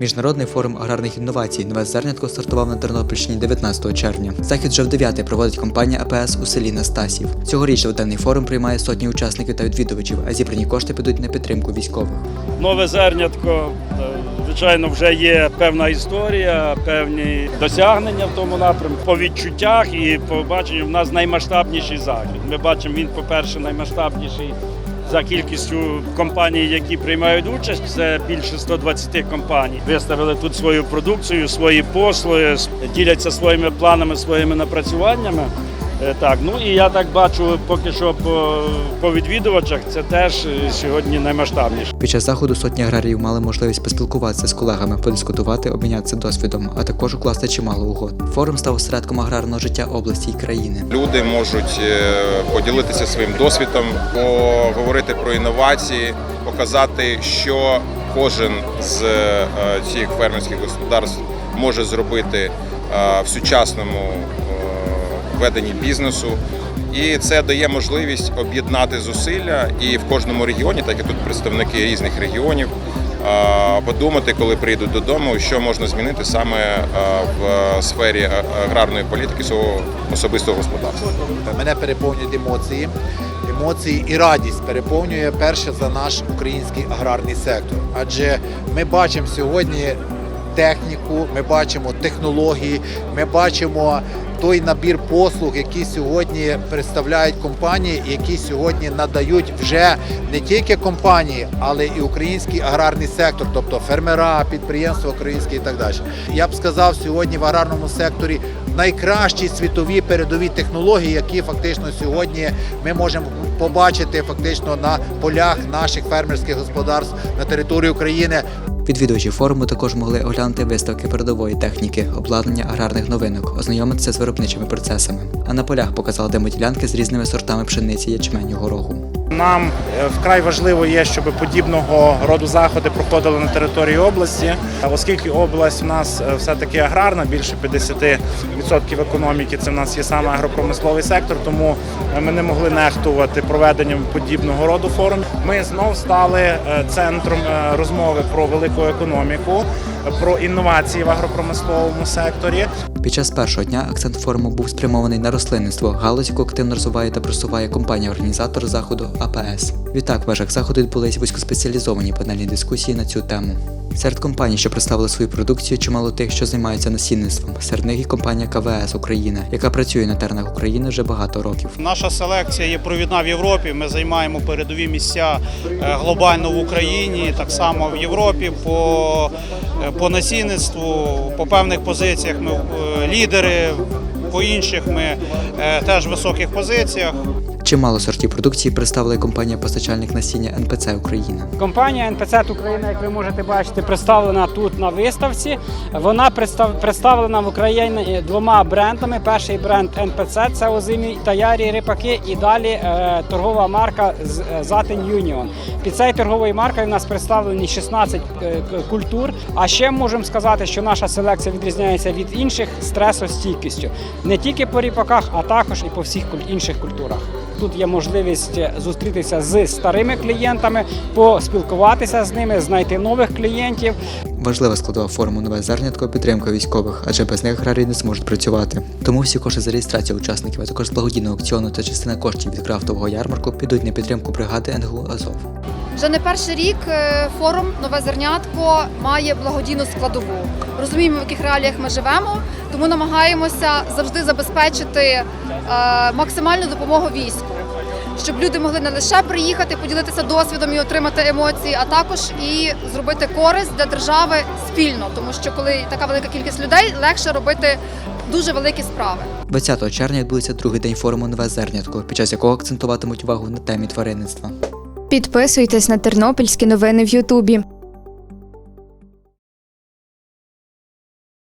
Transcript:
Міжнародний форум аграрних інновацій Нове зернятко стартував на Тернопільщині 19 червня. Захід вже в 9 проводить компанія АПС у селі Настасів. Цьогоріч денний форум приймає сотні учасників та відвідувачів, а зібрані кошти підуть на підтримку військових. Нове зернятко, е, звичайно, вже є певна історія, певні досягнення в тому напрямку. По відчуттях і по баченню в нас наймасштабніший захід. Ми бачимо, він, по-перше, наймасштабніший за кількістю компаній, які приймають участь. Це більше 120 компаній. Виставили тут свою продукцію, свої послуги, діляться своїми планами, своїми напрацюваннями. Е, Так, ну і я так бачу, поки що по, по відвідувачах це теж е, сьогодні наймасштабніше. Під час заходу сотні аграріїв мали можливість поспілкуватися з колегами, подискутувати, обмінятися досвідом, а також укласти чимало угод. Форум став осередком аграрного життя області і країни. Люди можуть е, поділитися своїм досвідом, поговорити про інновації, показати, що кожен з цих фермерських господарств може зробити в сучасному веденні бізнесу. І це дає можливість об'єднати зусилля і в кожному регіоні, так і тут представники різних регіонів, подумати, коли прийдуть додому, що можна змінити саме в сфері аграрної політики свого особистого господарства. Мене переповнюють емоції. Емоції і радість переповнює перше за наш український аграрний сектор. Адже ми бачимо сьогодні техніку, ми бачимо технології, ми бачимо той набір послуг, які сьогодні представляють компанії, які сьогодні надають вже не тільки компанії, але і український аграрний сектор, тобто фермера, підприємства українські і так далі. Я б сказав, сьогодні в аграрному секторі найкращі світові передові технології, які фактично сьогодні ми можемо побачити фактично на полях наших фермерських господарств на території України. Відвідувачі форуму також могли оглянути виставки передової техніки, обладнання аграрних новинок, ознайомитися з виробничими процесами. А на полях показали демоділянки з різними сортами пшениці, ячменю, гороху. Нам е, вкрай важливо є, щоб подібного роду заходи проходили на території області, оскільки область у нас е, все-таки аграрна, більше 50% економіки це в нас є саме агропромисловий сектор, тому е, ми не могли нехтувати проведенням подібного роду форумів. Ми знов стали е, центром е, розмови про велику економіку, е, про інновації в агропромисловому секторі. Під час першого дня акцент форуму був спрямований на рослинництво, галузь, яку активно розвиває та просуває компанія-організатор заходу АПС. Відтак в межах заходу відбулись вузькоспеціалізовані панельні дискусії на цю тему. Серед компаній, що представили свою продукцію, чимало тих, що займаються насінництвом. Серед них і компанія КВС Україна, яка працює на теренах України вже багато років. Наша селекція є провідна в Європі. Ми займаємо передові місця е, глобально в Україні, так само в Європі. По, е, по насінництву, по певних позиціях ми е, лідери, по інших ми теж в високих позиціях. Чимало сортів продукції представила компанія-постачальник насіння НПЦ Україна. Компанія НПЦ Україна, як ви можете бачити, представлена тут на виставці. Вона представ- представлена в Україні двома брендами. Перший бренд НПЦ це озимі та ярі рипаки, і далі е, торгова марка е, Затин Юніон. Під цією торговою маркою у нас представлені 16 е, культур. А ще можемо сказати, що наша селекція відрізняється від інших стресостійкістю не тільки по ріпаках, а також і по всіх інших культурах. Тут є можливість зустрітися з старими клієнтами, поспілкуватися з ними, знайти нових клієнтів. Важлива складова форуму нове зернятко підтримка військових, адже без них аграрії не зможуть працювати. Тому всі кошти за реєстрацію учасників, а також благодійного аукціону та частина коштів від крафтового ярмарку підуть на підтримку бригади НГУ Азов. Вже не перший рік е, форум Нове зернятко має благодійну складову. Розуміємо, в яких реаліях ми живемо, тому намагаємося завжди забезпечити е, максимальну допомогу війську, щоб люди могли не лише приїхати, поділитися досвідом і отримати емоції, а також і зробити користь для держави спільно, тому що коли така велика кількість людей, легше робити дуже великі справи. 20 червня відбудеться другий день форуму Нове зернятко, під час якого акцентуватимуть увагу на темі тваринництва. Підписуйтесь на тернопільські новини в Ютубі.